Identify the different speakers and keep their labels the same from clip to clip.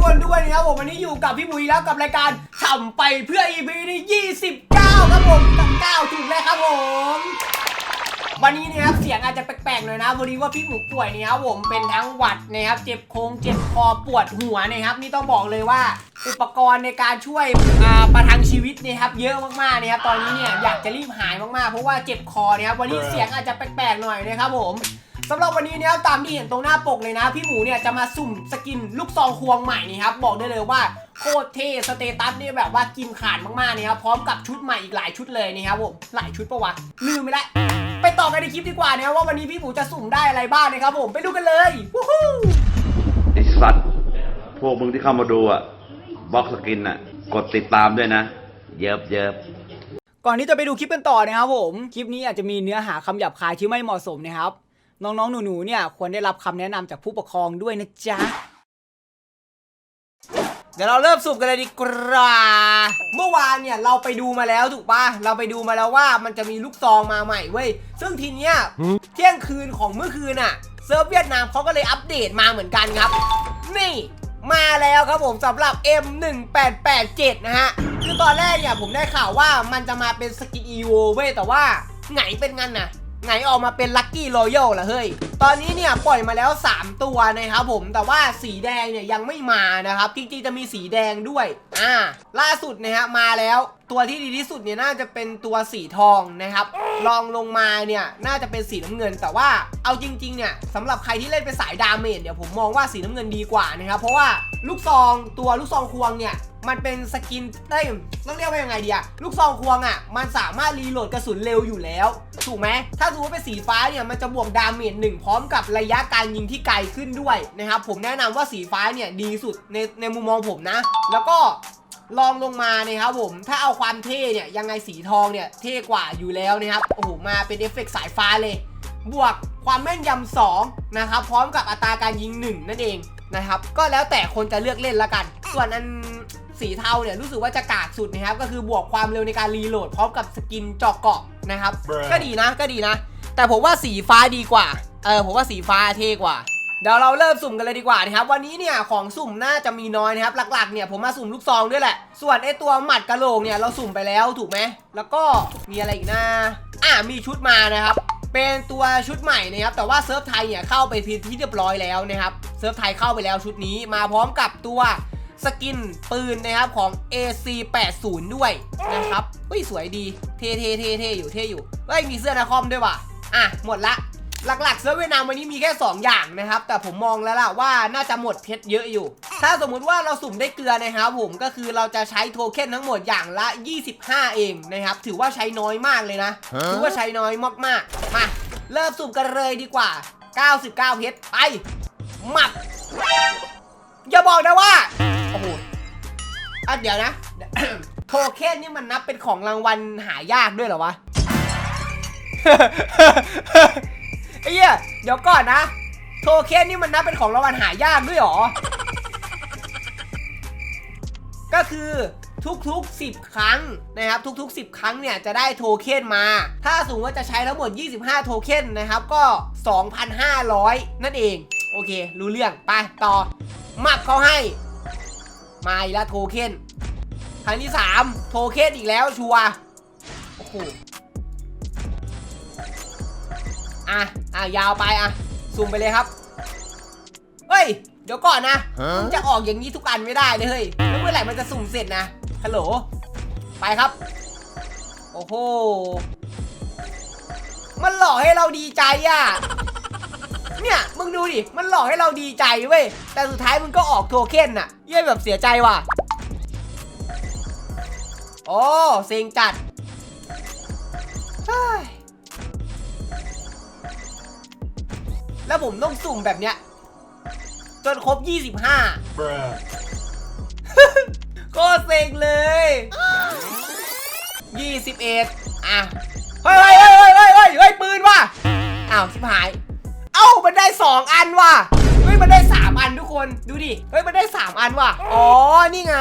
Speaker 1: กคนด้วยนะครับผมวันนี้อยู่กับพี่บุยแล้วกับรายการฉ่ำไปเพื่อ EP ที่29 ครับผมกับ9ถูกแล้วครับผมวันนี้นะครับเสียงอาจจะแปลกๆหน่อยนะวันนี้ว่าพี่หมูป่วยเนี่ยครับผมเป็นทั้งหวัดนะครับเจ็บโครงเจ็บคอปวดหัวนะครับนี่ต้องบอกเลยว่าอุปกรณ์ในการช่วยประทังชีวิตเนะครับเยอะมากๆนะครับตอนนี้เนี่ยอยากจะรีบหายมากๆเพราะว่าเจ็บคอนะครับวันนี้เสียงอาจจะแปลกๆหน่อยนะครับผม สำหรับวันนี้เนี่ยตามที่เห็นตรงหน้าปกเลยนะ พี่หมูเนี่ยจะมาสุ่มสกินลูกซองควงใหม่นี่ครับบอกได้เลยว่าโคตรเท่สเตตัสเนี่ยแบบว่ากินขาดมากๆนะครับพร้อมกับชุดใหม่อีกหลายชุดเลยนะครับผมหลายชุดปะวะลืมไปแล้วไปต่อกันในคลิปดีกว่านะครับว่าวันนี้พี่หมูจะสุ่มได้อะไรบ้างนะครับผมไปดูกันเลยวู้ฮู้
Speaker 2: ไอสัตว์พวกมึงที่เข้ามาดูอะบล็อกสกินอะ กดติดตามด้วยนะ เยิบเยิบ
Speaker 1: ก่อนที่จะไปดูคลิปกันต่อนะครับผม คลิปนี้อาจจะมีเนื้อหาคำหยาบคายที่ไม่เหมาะสมนะครับ น้องๆ หนูๆ เนี่ยควรได้รับคำแนะนำจากผู้ปกครองด้วยนะจ๊ะ เดี๋ยวเราเริ่มสุ่มกันเลยดีกว่า เมื่อวานเนี่ยเราไปดูมาแล้วถูกปะเราไปดูมาแล้วว่ามันจะมีลูกซองมาใหม่เว้ย ซึ่งทีเนี้ยเที่ยงคืนของเมื่อคืนอะเซิร์ฟเวียดนามเขาก็เลยอัปเดตมาเหมือนกันครับ นี่มาแล้วครับผมสำหรับ M1887 นะฮะ คือตอนแรกเนี่ยผมได้ข่าวว่ามันจะมาเป็นสกิน EVO เว้ยแต่ว่าไงเป็นงั้นน่ะ ไงออกมาเป็นลั c กี้รอยัลล่ะเฮ้ย ตอนนี้เนี่ยปล่อยมาแล้ว 3 ตัวนะครับผม แต่ว่าสีแดงเนี่ยยังไม่มานะครับ จริงๆจะมีสีแดงด้วย อ่า ล่าสุดนะฮะมาแล้ว ตัวที่ดีที่สุดเนี่ยน่าจะเป็นตัวสีทองนะครับ ลองลงมาเนี่ยน่าจะเป็นสีน้ำเงิน แต่ว่าเอาจริงๆเนี่ยสำหรับใครที่เล่นเป็นสายดาเมจเนี่ยวผมมองว่าสีน้ำเงินดีกว่านะครับ เพราะว่าลูกซองตัวลูกซองควงเนี่ย มันเป็นสกินเอ้ยต้องเรียกว่ายังไงดีอะลูกซองควงอะมันสามารถรีโหลดกระสุนเร็วอยู่แล้ว ถูกไหมถ้าสมมติว่าเป็นสีฟ้าเนี่ยมันจะบวกดาเมจหนึ่งพร้อมกับระยะการยิงที่ไกลขึ้นด้วยนะครับผมแนะนำว่าสีฟ้าเนี่ยดีสุดในในมุมมองผมนะ แล้วก็ลองลงมานะครับผม ถ้าเอาความเท่เนี่ยยังไงสีทองเนี่ยเท่กว่าอยู่แล้วนะครับ โอ้โห มาเป็นเอฟเฟกต์สายฟ้าเลย บวกความแม่นยำ2นะครับพร้อมกับอัตราการยิง 1 นั่นเองนะครับ ก็แล้วแต่คนจะเลือกเล่นละกัน ส่วนอัน สีเทาเนี่ยรู้สึกว่าจะกากสุดนะครับก็คือบวกความเร็วในการรีโหลดพร้อมกับสกินเจาะเกาะนะครับ ก็ดีนะก็ดีนะ แต่ผมว่าสีฟ้าดีกว่าเออผมว่าสีฟ้าเท่กว่าเดี๋ยวเราเริ่มสุ่มกันเลยดีกว่านะครับวันนี้เนี่ยของสุ่มน่าจะมีน้อยนะครับหลักๆเนี่ยผมมาสุ่มลูกซองด้วยแหละ ส่วนไอตัวหมัดกะโหลกเนี่ยเราสุ่มไปแล้วถูกไหมแล้วก็มีอะไรอีกนะอะมีชุดมานะครับ เป็นตัวชุดใหม่นะครับแต่ว่าเซิร์ฟไทยเนี่ยเข้าไปพิที่เรียบร้อยแล้วนะครับเซิร์ฟไทยเข้าไปแล้วชุดนี้มาพร้อมกับตัว สกินปืนนะครับของ AC80 ด้วยนะครับเฮ้ยสวยดีเท่เท่เท่เท่อยู่เท่อยู่เฮ้ยมีเสื้อนาคอมด้วยว่ะอะหมดละหลักๆเซิร์ฟเวียดนามวันนี้มีแค่ 2 อย่างนะครับ แต่ผมมองแล้วล่ะว่าน่าจะหมดเพชรเยอะอยู่ ถ้าสมมุติว่าเราสุ่มได้เกลือนะครับผมก็คือเราจะใช้โทเค็นทั้งหมดอย่างละ 25 เองนะครับ ถือว่าใช้น้อยมากเลยนะ ถือว่าใช้น้อยมากๆ มา เริ่มสุ่มกันเลยดีกว่า 99 เพชรไปหมับ อย่าบอกนะว่า โอ้โหอะเดี๋ยวนะ โทเค็นนี่มันนับเป็นของรางวัลหายากด้วยเหรอวะ ไอ้เหี้ย เดี๋ยวก่อนนะ โทเค็นนี่มันนับเป็นของรางวัลหายากด้วยเหรอ ก็คือทุกๆ 10 ครั้งนะครับ ทุก ๆ 10 ครั้งเนี่ยจะได้โทเค็นมา ถ้าสมมติว่าจะใช้ทั้งหมด 25 โทเค็นนะครับ ก็ 2,500 นั่นเอง โอเค รู้เรื่อง ไป ต่อ มับเขาให้ มาอีกแล้วโทเค็นครั้งที่3โทเค็นอีกแล้วชัวร์โอ้โหอะอะยาวไปอะซูมไปเลยครับ เฮ้ย เดี๋ยวก่อนนะมึงจะออกอย่างนี้ทุกอันไม่ได้เลยเฮ้ยแล้วเมื่อไหร่มันจะสุ่มเสร็จนะฮัลโหลไปครับ โอ้โหมันหลอกให้เราดีใจอะ เนี่ย มึงดูดิ มันหลอกให้เราดีใจเว้ย แต่สุดท้ายมึงก็ออกโทเค็นน่ะ เยี่ยแบบเสียใจว่ะ โอ้เซ็งจัดแล้วผมต้องสุ่มแบบเนี้ย จนครบ 25
Speaker 3: Bruh.
Speaker 1: โคตรเซ็งเลย 21 อะเฮ้ยเฮ้ยเฮ้ยเฮ้ยเฮ้ยเฮ้ยปืนว่ะ อ้าว ชิบหาย เอ้ามันได้ 2 อันว่ะเฮ้ยมันได้ 3 อันทุกคนดูดิเฮ้ยมันได้ 3 อันว่ะอ๋อนี่ไง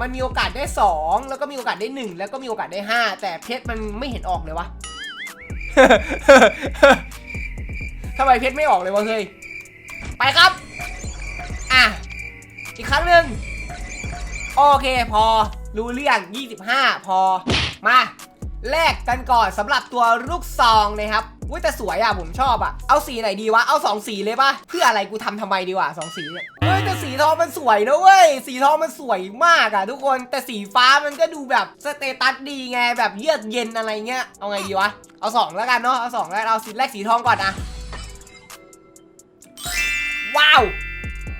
Speaker 1: มันมีโอกาสได้ 2 แล้วก็มีโอกาสได้ 1 แล้วก็มีโอกาสได้ 5 แต่เพชรมันไม่เห็นออกเลยวะ ทำไมเพชรไม่ออกเลยวะเฮ้ยไปครับ อะ อีกครั้งหนึ่งโอเคพอรู้เรื่อง 25 พอมาแลกกันก่อนสำหรับตัวลูกซองนะครับ อุ้ยแต่สวยอะผมชอบอะ เอาสีไหนดีวะ เอาสองสีเลยปะเพื่ออะไรกูทำทำไมดีวะสองสีเนี่ยเฮ้ยแต่สีทองมันสวยนะเว้ย สีทองมันสวยมากอะทุกคน แต่สีฟ้ามันก็ดูแบบสเตตัสดีไงแบบเยือกเย็นอะไรเงี้ย เอาไงดีวะ เอาสองแล้วกันเนาะ เอาสองแล้วกันเอาสีแรกสีทองก่อนอะว้าว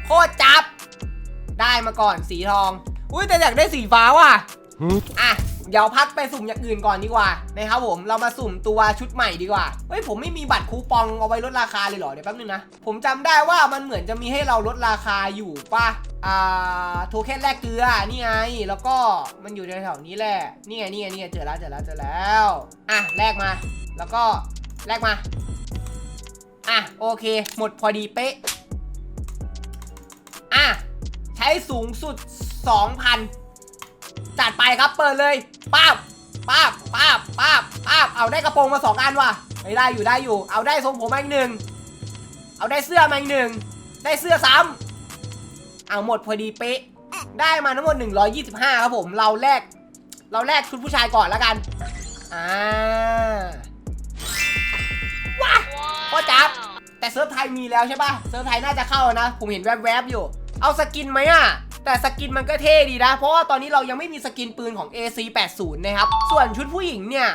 Speaker 1: โคตรจับ ได้มาก่อนสีทอง อุ้ยแต่อยากได้สีฟ้าว่ะ อะ เดี๋ยวพักไปสุ่มอย่างอื่นก่อนดีกว่านะครับผมเรามาสุ่มตัวชุดใหม่ดีกว่าเฮ้ยผมไม่มีบัตรคูปองเอาไว้ลดราคาเลยเหรอเดี๋ยวแป๊บนึงนะผมจำได้ว่ามันเหมือนจะมีให้เราลดราคาอยู่ป่ะอ่าโทเค็นแลกเกลือนี่ไงแล้วก็มันอยู่แถวๆนี้แหละนี่ไงนี่ไงนี่ไงเจอแล้วเจอแล้วเจอแล้วอะแลกมา แล้วก็แลกมาอะโอเค หมดพอดีเป๊ะอะใช้สูงสุด 2,000 จัดไปครับเปิดเลยป้าบป้าบป้าบป้าบป้าบเอาได้กระโปรงมาสองอันว่ะไม่ได้อยู่ได้อยู่ เอาได้ทรงผมมาอีกหนึ่งเอาได้เสื้อมาอีกหนึ่งได้เสื้อซ้ำเอาหมดพอดีเป๊ะได้มาทั้งหมด 125 ครับผม เราแลกเราแลกชุดผู้ชายก่อนแล้วกัน อ่า ว้าพ่อจับ แต่เซิร์ฟไทยมีแล้วใช่ปะเซิร์ฟไทยน่าจะเข้านะ ผมเห็นแวบๆอยู่ เอาสกินไหมอะ แต่สกินมันก็เท่ดีนะ เพราะว่าตอนนี้เรายังไม่มีสกินปืนของ AC80 นะครับ ส่วนชุดผู้หญิงเนี่ย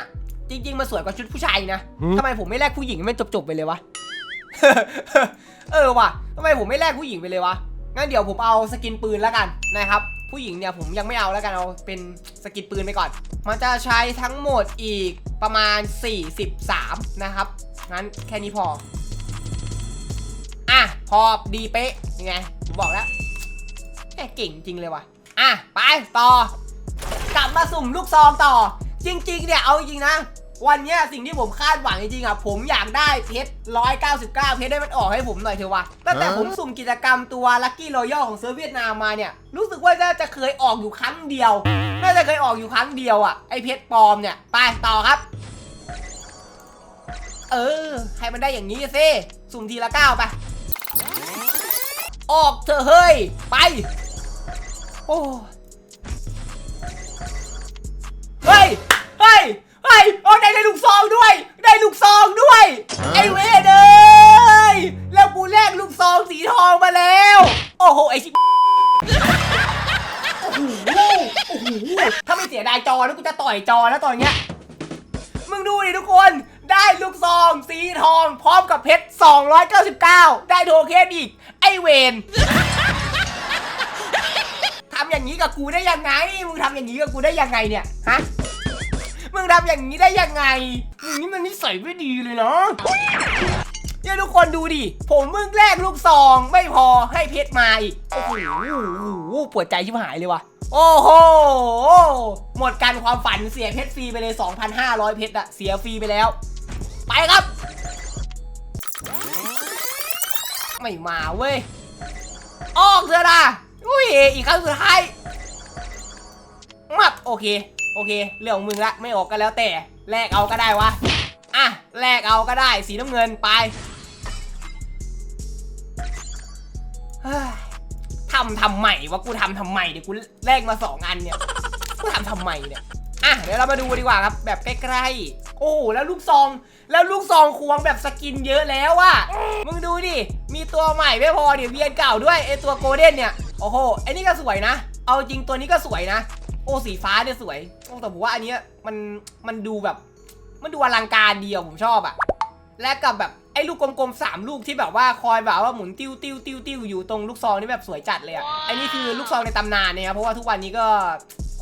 Speaker 1: จริง ๆมันสวยกว่าชุดผู้ชายนะทำไมผมไม่แลกผู้หญิงให้มันจบๆไปเลยวะ เออว่ะทำไมผมไม่แลกผู้หญิงไปเลยวะ งั้นเดี๋ยวผมเอาสกินปืนแล้วกันนะครับ ผู้หญิงเนี่ยผมยังไม่เอาแล้วกันเอาเป็นสกินปืนไปก่อน มันจะใช้ทั้งหมดอีกประมาณ 43 นะครับ งั้นแค่นี้พอ อะพอดีเป๊ะยังไงผมบอกแล้ว่เก่งจริงเลยว่ะ อะ ไปต่อ กลับมาสุ่มลูกซองต่อ จริง ๆ เนี่ยเอาจริงนะ วันเนี้ยสิ่งที่ผมคาดหวังจริงๆอะผมอยากได้เพชร199 เพชรได้มันออกให้ผมหน่อยเถอะวะตั้งแต่ผมสุ่มกิจกรรมตัว Lucky Royal ของเซิร์ฟเวียดนามมาเนี่ย รู้สึกว่าน่าจะเคยออกอยู่ครั้งเดียว น่าจะเคยออกอยู่ครั้งเดียวอะไอเพชรปลอมเนี่ยไปต่อครับเออ ให้มันได้อย่างนี้สิสุ่มทีละเก้าไป ออกเถอะเฮ้ย ไป โอ้เฮ้ย เฮ้ย เฮ้ยโอ้ได้ได้ลูกซองด้วย ได้ลูกซองด้วย ไอ้เวรเอ้ยแล้วกูแลกลูกซองสีทองมาแล้ว โอ้โห ไอ้ชิบโอ้โหโอ้โหถ้าไม่เสียดายจอแล้วกูจะต่อยจอแล้วตอนเนี้ย มึงดูดิทุกคน ได้ลูกซองสีทอง พร้อมกับเพชร 299 ได้โทเค็นอีก ไอเวนทำอย่างนี้กับกูได้ยังไง มึงทำอย่างนี้กับกูได้ยังไงเนี่ย ฮะ มึงทำอย่างนี้ได้ยังไง มึงนี่มันนิสัยไม่ดีเลยเนาะเนี่ยทุกคนดูดิ ผมมึงแลกลูกซองไม่พอให้เพชรมาอีก โอ้โหปวดใจชิบหายเลยว่ะโอ้โห หมดกันความฝันเสียเพชรฟรีไปเลย 2,500 เพชรอะเสียฟรีไปแล้ว ไปครับ ไม่มาเว้ย ออกเถอะนะ อุ้ยอีกครั้งสุดท้ายมับโอเค โอเค เรื่องของมึงละไม่ออกก็แล้วแต่แลกเอาก็ได้วะอะแลกเอาก็ได้สีน้ำเงินไปทำทำใหม่วะกูทำทำใหม่เดี๋ยวกูแลกมาสองอันเนี่ยกูทำทำใหม่เนี่ย อะเดี๋ยวเรามาดูดีกว่าครับแบบใกล้ๆ โอ้แล้วลูกซอง แล้วลูกซองควงแบบสกินเยอะแล้วอะมึงดูดิ มีตัวใหม่ไม่พอเดี๋ยวเวียนเก่าด้วยไอตัวโกลเด้นเนี่ย โอ้โหไอนี่ก็สวยนะ เอาจริงตัวนี้ก็สวยนะ โอ้สีฟ้าเนี่ยสวยแต่ผมว่าอันเนี้ยมันมันดูแบบ มันดูอลังการดีอะผมชอบอะและกับแบบไอ้ลูกกลมๆสามลูกที่แบบว่าคอยแบบว่าหมุนติ้วติ้วติ้วติ้วอยู่ตรงลูกซองนี่แบบสวยจัดเลยอะไอ้นี่คือลูกซองในตำนานเนี่ยครับเพราะว่าทุกวันนี้ก็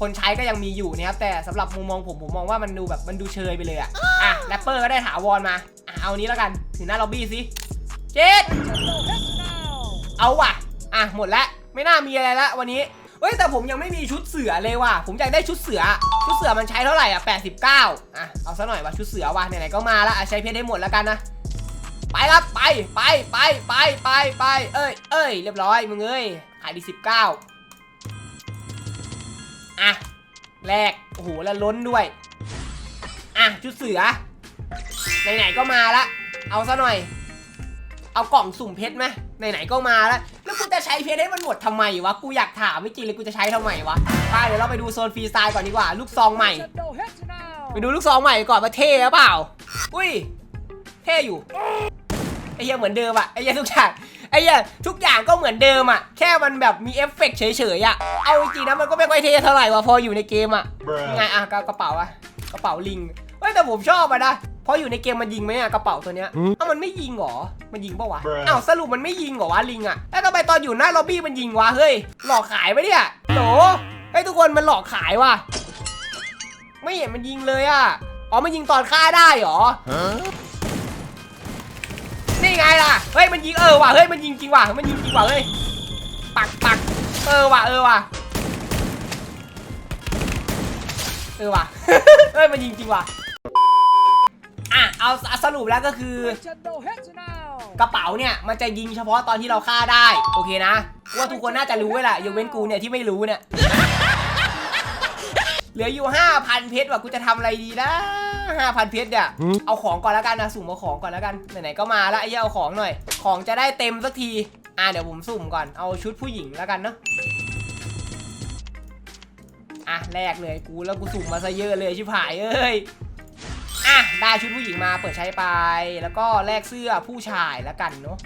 Speaker 1: คนใช้ก็ยังมีอยู่นะครับแต่สำหรับมุมมองผมผมมองว่ามันดูแบบมันดูเชยไปเลยอะอะแรปเปอร์ก็ได้ถาวรมาอะเอานี้แล้วกันถึงหน้าล็อบบี้สิเจ็ดเอาว่ะอะหมดแล้วไม่น่ามีอะไรละวันนี้เฮ้ยแต่ผมยังไม่มีชุดเสือเลยว่ะ ผมอยากได้ชุดเสือ ชุดเสือมันใช้เท่าไหร่อะ 89 อะ เอาซะหน่อยว่ะชุดเสือว่ะไหนๆก็มาละใช้เพชรให้หมดแล้วกันนะ ไปครับ ไป ไป ไป ไป ไป ไป เอ้ย เอ้ย เรียบร้อยมึงเอ้ย ขายดีสิบเก้า อะแรกโอ้โหแล้วล้นด้วย อะชุดเสือ ไหนๆก็มาละ เอาซะหน่อย เอากล่องสุ่มเพชรไหมไหนๆก็มาแล้ว แล้วกูจะใช้เพชรให้มันหมดทำไมวะ กูอยากถามไม่จริงเลยกูจะใช้ทำไมวะไปเดี๋ยวเราไปดูโซนฟรีสไตล์ก่อนดีกว่า ลูกซองใหม่ ไปดูลูกซองใหม่ก่อนว่าเท่หรือเปล่า อุ้ย เท่อยู่ ไอ้เหี้ยเหมือนเดิมอะไอ้เหี้ยทุกอย่างไอ้เหี้ยทุกอย่างก็เหมือนเดิมอะแค่มันแบบมีเอฟเฟกต์เฉยๆอะเอาจริงๆนะมันก็ไม่ค่อยเท่เท่าไหร่ว่ะพออยู่ในเกมอะไงอะกระกระเป๋าอะกระเป๋าลิงเฮ้ยแต่ผมชอบอะนะเพราะอยู่ในเกมมันยิงไหมอะกระเป๋าตัวเนี้ยเอ้ามันไม่ยิงเหรอ มันยิงปะวะ
Speaker 4: Bruh
Speaker 1: อ้าวสรุปมันไม่ยิงเหรอวะลิงอะแล้วทำไมตอนอยู่หน้าล็อบบี้มันยิงวะเฮ้ยหลอกขายปะเนี่ยโหลเฮ้ยทุกคนมันหลอกขายว่ะ ไม่เห็นมันยิงเลยอะอ๋อมันยิงตอนฆ่าได้เหรอนี่ ไงล่ะ เฮ้ยมันยิงเออว่ะ เฮ้ยมันยิงจริงว่ะ มันยิงจริงว่ะเฮ้ย ปักปักเออว่ะเออว่ะ เออว่ะ เฮ้ยมันยิงจริงว่ะ อะเอาสรุปแล้วก็คือ กระเป๋าเนี่ยมันจะยิงเฉพาะตอนที่เราฆ่าได้ โอเคนะ ว่าทุกคนน่าจะรู้ไว้แหละยกเว้นกูเนี่ยที่ไม่รู้เนี่ย เหลืออยู่ 5,000 เพชรว่ะกูจะทำอะไรดีนะ 5,000เพชรเนี่ย เอาของก่อนแล้วกันนะสุ่มเอาของก่อนแล้วกัน ไหนๆก็มาแล้วไอ้เหี้ยเอาของหน่อย ของจะได้เต็มสักที อะเดี๋ยวผมสุ่มก่อน เอาชุดผู้หญิงแล้วกันเนาะ อะแรกเลยกูแล้วกูสุ่มมาซะเยอะเลยชิบหายเอ้ย อะได้ชุดผู้หญิงมาเปิดใช้ไป แล้วก็แลกเสื้อผู้ชายแล้วกันเนาะ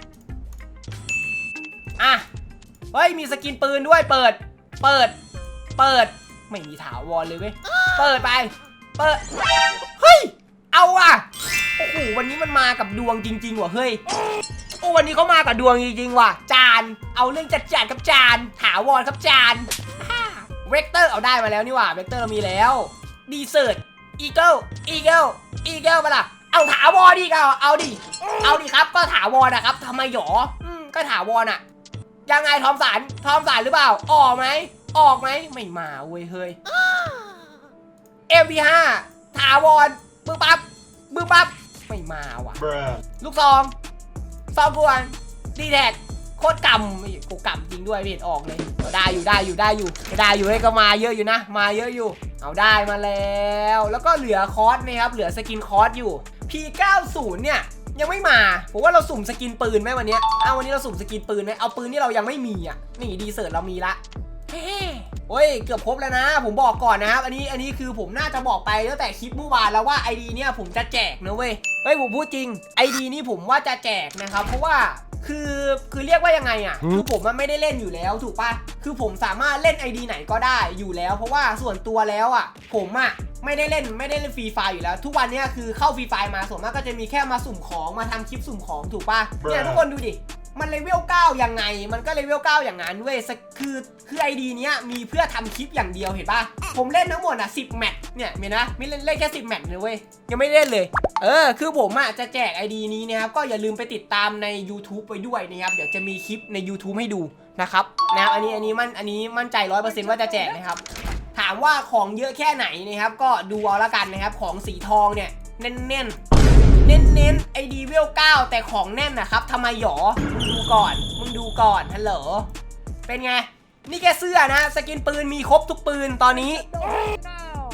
Speaker 1: อะ เฮ้ยมีสกินปืนด้วยเปิด เปิด เปิด ไม่มีถาวรเลยเว้ย เปิดไป เปิด เฮ้ยเอาว่ะโอ้โหวันนี้มันมากับดวงจริง ๆ ว่ะเฮ้ยโอ้วันนี้เขามากับดวงจริงๆว่ะ จาน เอาเรื่องจัดจานครับจานถาวรครับจานเวกเตอร์เอาได้มาแล้วนี่หว่าเวกเตอร์เรามีแล้วดีเซิร์ตอีเกิลอีเกิลอีเกิลมาล่ะเอาถาวรดิเอาเอาดิเอาดิครับก็ถาวรนะครับทำไมหยออืมก็ถาวรอะ ยังไงทอมสันทอมสันหรือเปล่า ออกไหมออกไหมไม่มาเว้ยเฮ้ย MP5 ถาวร บึ้มปั๊บบึ้มปั๊บไม่มาว่ะ
Speaker 4: Bruh.
Speaker 1: ลูกซองซองกวนดีแท็กโคตรกำไม่กูกำจริงด้วยไม่เห็นออกเลยเอาได้อยู่ได้อยู่ได้อยู่ได้อยู่ให้ยก็มาเยอะอยู่นะ มาเยอะอยู่ เอาได้มาแล้ว แล้วก็เหลือคอร์สนะครับ เหลือสกินคอร์สอยู่ P90 เนี่ยยังไม่มา ผมว่าเราสุ่มสกินปืนไหมวันเนี้ยเอาวันนี้เราสุ่มสกินปืนไหมเอาปืนที่เรายังไม่มีอะ นี่ดีเซิร์ตเรามีละเฮ้ โอ้ยเกือบครบแล้วนะ ผมบอกก่อนนะครับอันนี้อันนี้คือผมน่าจะบอกไปตั้งแต่คลิปเมื่อวานแล้วว่า ID เนี่ยผมจะแจกนะเว้ยเฮ้ยผมพูดจริง ID นี่ผมว่าจะแจกนะครับเพราะว่าคือคือเรียกว่ายังไงอะคือผมมันไม่ได้เล่นอยู่แล้วถูกปะคือผมสามารถเล่น ID ไหนก็ได้อยู่แล้ว เพราะว่าส่วนตัวแล้วอะ ผมอะไม่ได้เล่นไม่ได้เล่นฟรีไฟอยู่แล้ว ทุกวันเนี้ยคือเข้าฟรีไฟมาส่วนมากก็จะมีแค่มาสุ่มของมาทำคลิปสุ่มของถูกปะเนี่ยทุกคนดูดิ มันเลเวล9ยังไง มันก็เลเวล9อย่างนั้นเว้ยสคือคือไอดีเนี้ยมีเพื่อทำคลิปอย่างเดียวเห็นปะผมเล่นทั้งหมดอะ10แมตช์เนี่ยเห็นนะม่เล่นเล่นแค่10แมตช์เลยเว้ยยังไม่เล่นเลย เออ คือผมอะจะแจกไอดีนี้นะครับก็อย่าลืมไปติดตามใน YouTube ไปด้วยนะครับเดี๋ยวจะมีคลิปใน YouTube ให้ดูนะครับนะบอันนี้อันนี้มันอันนี้มั่นใจ100%ว่าจะแจกนะครับถามว่าของเยอะแค่ไหนนะครับก็ดูเอาละกันนะครับของสีทองเนี่ยเน้นๆ น้นไอดีเวล9แต่ของแน่นนะครับทำไมหยอมึงดูก่อน มึงดูก่อนฮัลโหลเป็นไง นี่แค่เสื้อนะ สกินปืนมีครบทุกปืนตอนนี้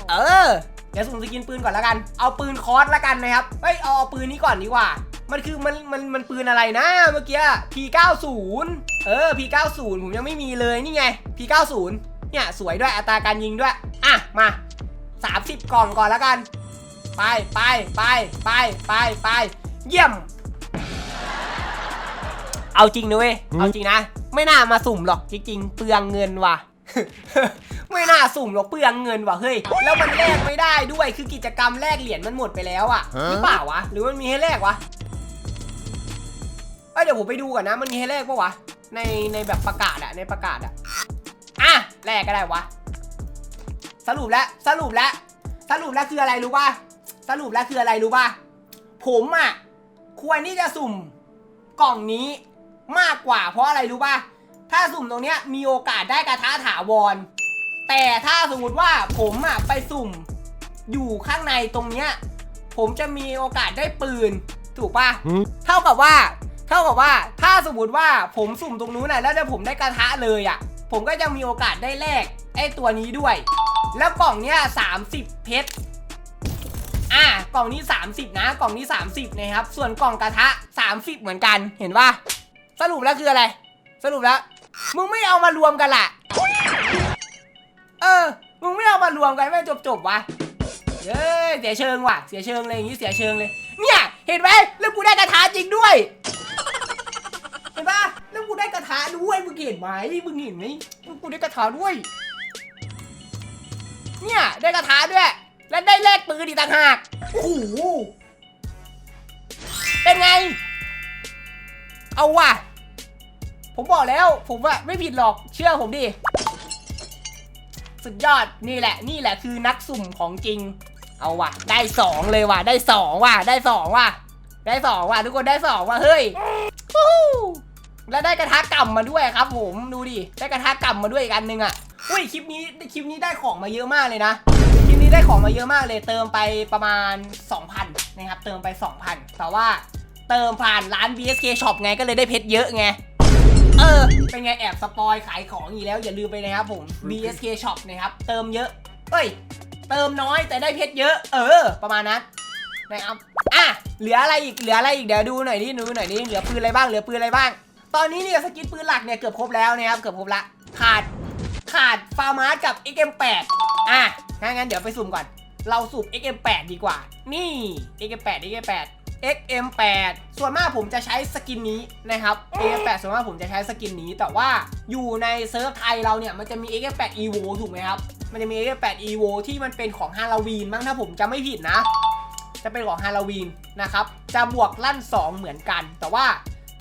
Speaker 1: เออเดี๋ยวสุ่มสกินปืนก่อนแล้วกัน เอาปืนคอร์สละกันนะครับเฮ้ยเอาเอาปืนนี้ก่อนดีกว่า มันคือมันมันมันปืนอะไรนะ เมื่อกี้ P90 เออ P90 ผมยังไม่มีเลยนี่ไง P90 เนี่ยสวยด้วยอัตราการยิงด้วย อะมา 30 กล่องก่อนแล้วกัน ไปไปไปไปไปไปเยี่ยม เอาจริงนะเว้ยเอาจริงนะ ไม่น่ามาสุ่มหรอกจริงๆเปลืองเงินว่ะ ไม่น่าสุ่มหรอกเปลืองเงินว่ะเฮ้ยแล้วมันแลกไม่ได้ด้วยคือกิจกรรมแลกเหรียญมันหมดไปแล้วอะหรือเปล่าวะหรือมันมีให้แลกวะเอ้ยเดี๋ยวผมไปดูก่อนนะ มันมีให้แลกปะวะในในแบบประกาศอะในประกาศอะอะแลกก็ได้วะ สรุปแล้วสรุปแล้วสรุปแล้วคืออะไรรู้ป่ะ สรุปแล้วคืออะไรรู้ป่ะ ผมอะควรที่จะสุ่มกล่องนี้มากกว่า เพราะอะไรรู้ป่ะ ถ้าสุ่มตรงเนี้ยมีโอกาสได้กระทะถาวร แต่ถ้าสมมติว่าผมอะไปสุ่มอยู่ข้างในตรงเนี้ย ผมจะมีโอกาสได้ปืน ถูกป่ะ เท่ากับว่า เท่ากับว่า ถ้าสมมติว่าผมสุ่มตรงนู้นน่ะแล้วถ้าผมได้กระทะเลยอะ ผมก็จะมีโอกาสได้แลกไอ้ตัวนี้ด้วย แล้วกล่องเนี้ย30เพชร อะกล่องนี้ 30 นะ กล่องนี้ 30นะครับ ส่วนกล่องกระทะ 30 เหมือนกัน เห็นป่ะสรุปแล้วคืออะไร สรุปแล้ว มึงไม่เอามารวมกันล่ะ เออ มึงไม่เอามารวมกันไม่จบจบวะเย้ยเสียเชิงว่ะ เสียเชิงเลยอย่างงี้เสียเชิงเลย เนี่ย เห็นไหมแล้วกูได้กระทะจริงด้วย เห็นปะแล้วกูได้กระทะด้วยมึงเห็นไหมมึงเห็นไหมกูได้กระทะด้วย เนี่ยได้กระทะด้วย และได้แลกปืนอีกต่างหากโอ้โหเป็นไง เอาว่ะ ผมบอกแล้วผมว่าไม่ผิดหรอกเชื่อผมดิ สุดยอดนี่แหละ นี่แหละคือนักสุ่มของจริง เอาว่ะ ได้สองเลยว่ะ ได้สองว่ะ ได้สองว่ะ ได้สองว่ะ ทุกคนได้สองว่ะ เฮ้ยวู้ฮู้แล้วได้กระทะกำมาด้วยครับผมดูดิ ได้กระทะกำมาด้วยอีกอันหนึงอะอุ้ยคลิปนี้คลิปนี้ได้ของมาเยอะมากเลยนะคลิป นี้ได้ของมาเยอะมากเลยเติมไปประมาณ 2,000นะครับเติมไป 2,000 แต่ว่าเติมผ่านร้าน BSK Shop ไงก็เลยได้เพชรเยอะไงเออ เป็นไงแอบสปอยขายของอีกแล้วอย่าลืมไปนะครับผม BSK Shop นะครับ เติมเยอะ เอ้ย เติมน้อยแต่ได้เพชรเยอะ เออ ประมาณนั้นนะครับอะเหลืออะไรอีกเหลืออะไรอีกเดี๋ยวดูหน่อยดิดูหน่อยดิเหลือปืนอะไรบ้างเหลือปืนอะไรบ้าง ตอนนี้เนี่ยสกินปืนหลักเนี่ยเกือบครบแล้วนะครับเกือบครบละขาด ขาดฟาร์มาสกับ XM8 อะงั้นงั้นเดี๋ยวไปสุ่มก่อน เราสุ่ม XM8 ดีกว่า นี่ XM8 XM8 XM8 ส่วนมากผมจะใช้สกินนี้นะครับ XM8 ส่วนมากผมจะใช้สกินนี้ แต่ว่าอยู่ในเซิร์ฟไทยเราเนี่ยมันจะมี XM8 EVO ถูกไหมครับ มันจะมี XM8 EVO ที่มันเป็นของฮาโลวีนมั้งถ้าผมจำไม่ผิดนะ จะเป็นของฮาโลวีนนะครับ จะบวกลั่น 2 เหมือนกัน แต่ว่า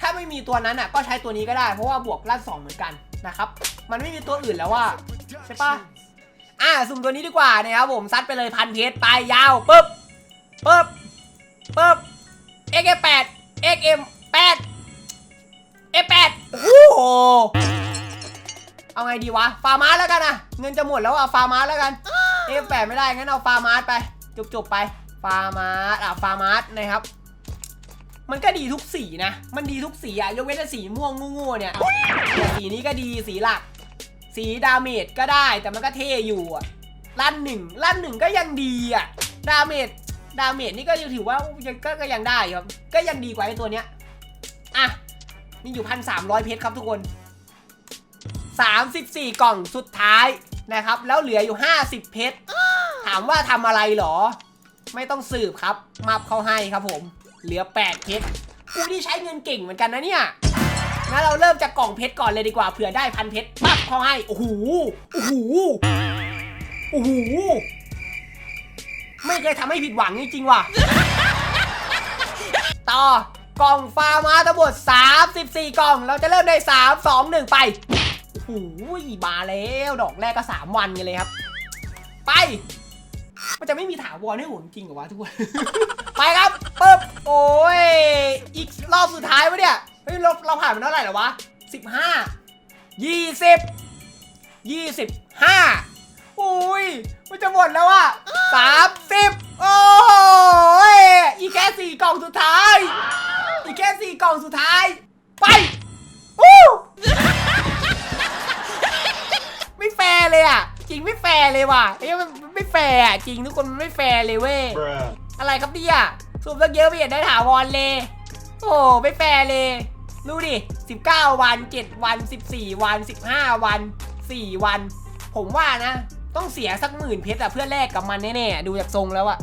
Speaker 1: ถ้าไม่มีตัวนั้นอะก็ใช้ตัวนี้ก็ได้เพราะว่าบวกลั่น 2 เหมือนกัน นะครับ มันไม่มีตัวอื่นแล้วว่าใช่ปะอะสุ่มตัวนี้ดีกว่านะครับผมซัดไปเลยพันเพชรไปยาวปึ๊บปึ๊บปึ๊บ XM8 XM8 F8 โอ้โหเอาไงดีวะฟาร์มาสแล้วกันนะเงินจะหมดแล้วอะฟาร์มาสแล้วกัน F8 ไม่ได้งั้นเอาฟาร์มาสไปจบๆไปฟาร์มาสอะฟาร์มาสนะครับ มันก็ดีทุกสีนะ มันดีทุกสีอะยกเว้นแต่สีม่วงงูๆเนี่ยสีนี้ก็ดีสีหลัก สีดาเมจก็ได้แต่มันก็เท่อยู่อะลั่นหนึ่งลั่นหนึ่งก็ยังดีอะดาเมจดาเมจนี่ก็ยังถือว่ายังก็ก็ยังได้ครับ ก็ยังดีกว่าไอ้ตัวเนี้ยอะนี่อยู่พันสามร้อยเพชรครับทุกคนสามสิบสี่กล่องสุดท้ายนะครับ แล้วเหลืออยู่ห้าสิบเพชร ถามว่าทำอะไรหรอ ไม่ต้องสืบครับ มับเขาให้ครับผม เหลือแปดเพชรกูนี่ใช้เงินเก่งเหมือนกันนะเนี่ยงั้นเราเริ่มจากกล่องเพชรก่อนเลยดีกว่าเผื่อได้พันเพชรปั๊บเขาให้โอ้โหโอ้โหโอ้โหไม่เคยทำให้ผิดหวังจริงๆว่ะ ต่อกล่องฟาร์มาทั้งหมด 34 กล่อง เราจะเริ่มใน 3 2 1 ไป โอ้โหมาแล้ว ดอกแรกก็ 3 วันกันเลยครับ ไป มันจะไม่มีถาวรให้ผมจริงเหรอวะทุกคน ไปครับปึ๊บโอ้ย อีกรอบสุดท้ายวะเนี่ย เฮ้ยเราเราผ่านไปเท่าไหร่แล้ววะสิบห้ายี่สิบยี่สิบห้าโอ้ย มันจะหมดแล้วอะสามสิบโอ้ย อีกแค่สี่กล่องสุดท้าย อีกแค่สี่กล่องสุดท้าย ไปอู้ไม่แฟร์เลยอะ จริงไม่แฟร์เลยว่ะเอ้ยมันมันไม่แฟร์อะจริงทุกคนมันไม่แฟร์เลยเว้ยอะไรครับเนี่ยสูบตั้งเยอะไม่เห็นได้ถาวรเลย โอ้ไม่แฟร์เลยดูดิ 19 วัน 7 วัน 14 วัน 15 วัน 4 วัน ผมว่านะ ต้องเสียสักหมื่นเพชรอะเพื่อแลกกับมันแน่ๆ ดูจากทรงแล้วอะ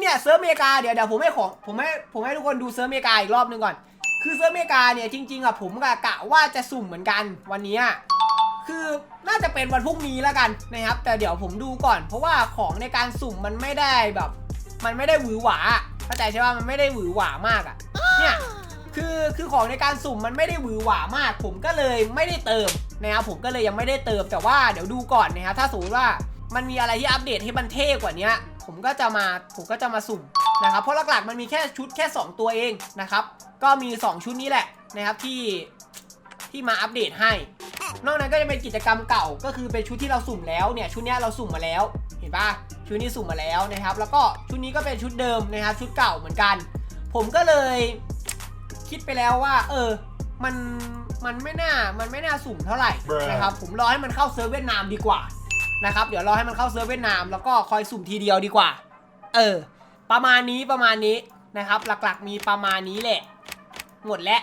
Speaker 1: เนี่ยเซิร์ฟอเมริกาเดี๋ยวเดี๋ยวผมให้ของผมให้ผมให้ทุกคนดูเซิร์ฟอเมริกาอีกรอบหนึงก่อน คือเซิร์ฟอเมริกาเนี่ยจริงๆอะผมกะกะว่าจะสุ่มเหมือนกันวันเนี้ย คือน่าจะเป็นวันพรุ่งนี้แล้วกันนะครับ แต่เดี๋ยวผมดูก่อน เพราะว่าของในการสุ่มมันไม่ได้แบบ มันไม่ได้หวือหวาเข้าใจใช่ป่ะมันไม่ได้หวือหวามากอะเนี่ยคือคือของในการสุ่มมันไม่ได้หวือหวามาก ผมก็เลยไม่ได้เติมนะครับผมก็เลยยังไม่ได้เติมแต่ว่าเดี๋ยวดูก่อนนะครับถ้าสมมติว่ามันมีอะไรที่อัปเดตให้มันเท่กว่านี้ผมก็จะมาผมก็จะมาสุ่มนะครับเพราะหลักๆมันมีแค่ชุดแค่ 2 ตัวเองนะครับก็มี 2 ชุดนี้แหละนะครับที่ ที่มาอัปเดตให้ นอกนั้นก็จะเป็นกิจกรรมเก่าก็คือเป็นชุดที่เราสุ่มแล้วเนี่ยชุดเนี้ยเราสุ่มมาแล้วเห็นปะชุดนี้สุ่มมาแล้วนะครับ แล้วก็ชุดนี้ก็เป็นชุดเดิมนะครับ ชุดเก่าเหมือนกัน ผมก็เลยคิดไปแล้วว่า เออ มันมันไม่น่ามันไม่น่าสุ่มเท่าไหร่นะครับผมรอให้มันเข้าเซิร์ฟเวียดนามดีกว่านะครับเดี๋ยวรอให้มันเข้าเซิร์ฟเวียดนามแล้วก็คอยสุ่มทีเดียวดีกว่า เออ ประมาณนี้ประมาณนี้นะครับ หลักๆมีประมาณนี้แหละ หมดแล้ว